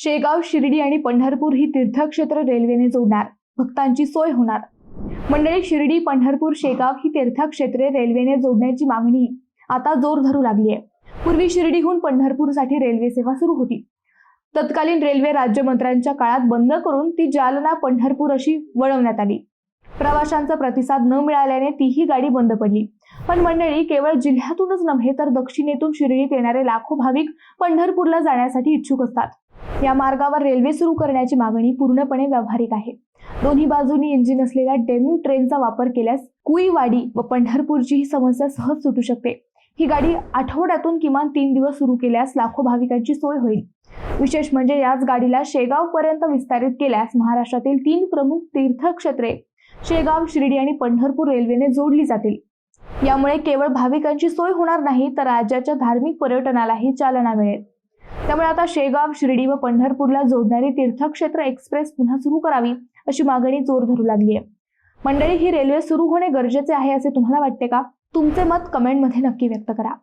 शेगाव शिर्डी आणि पंढरपूर ही तीर्थक्षेत्र रेल्वेने जोडणार. भक्तांची सोय होणार. मंडळी शिर्डी पंढरपूर शेगाव ही तीर्थक्षेत्रे रेल्वेने जोडण्याची मागणी आता जोर धरू लागली आहे पूर्वी शिर्डीहून पंढरपूरसाठी रेल्वे सेवा सुरू होती. तत्कालीन रेल्वे राज्यमंत्र्यांच्या काळात बंद करून ती जालना पंढरपूर अशी वळवण्यात आली. प्रवाशांचा प्रतिसाद न मिळाल्याने तीही गाडी बंद पडली. पण मंडळी केवळ जिल्ह्यातूनच नव्हे तर दक्षिणेतून शिर्डीत येणारे लाखो भाविक पंढरपूरला जाण्यासाठी इच्छुक असतात. या मार्गावर रेल्वे सुरू करण्याची मागणी पूर्णपणे व्यावहारिक आहे. दोन्ही बाजूनी इंजिन असलेल्या डेमू ट्रेनचा वापर केल्यास कुईवाडी व पंढरपूरची ही समस्या सहज सुटू शकते. ही गाडी आठवड्यातून किमान तीन दिवस सुरू केल्यास लाखो भाविकांची सोय होईल. विशेष म्हणजे याच गाडीला शेगाव पर्यंत विस्तारित केल्यास महाराष्ट्रातील तीन प्रमुख तीर्थक्षेत्रे शेगाव शिर्डी आणि पंढरपूर रेल्वेने जोडली जातील. यामुळे केवळ भाविकांची सोय होणार नाही तर राज्याच्या धार्मिक पर्यटनालाही चालना मिळेल. त्यामुळे आता शेगाव शिर्डी व पंढरपूरला जोडणारी तीर्थक्षेत्र एक्सप्रेस पुन्हा सुरू करावी अशी मागणी जोर धरू लागली आहे. मंडळी ही रेल्वे सुरू होणे गरजेचे आहे असे तुम्हाला वाटते का? तुमचे मत कमेंटमध्ये नक्की व्यक्त करा.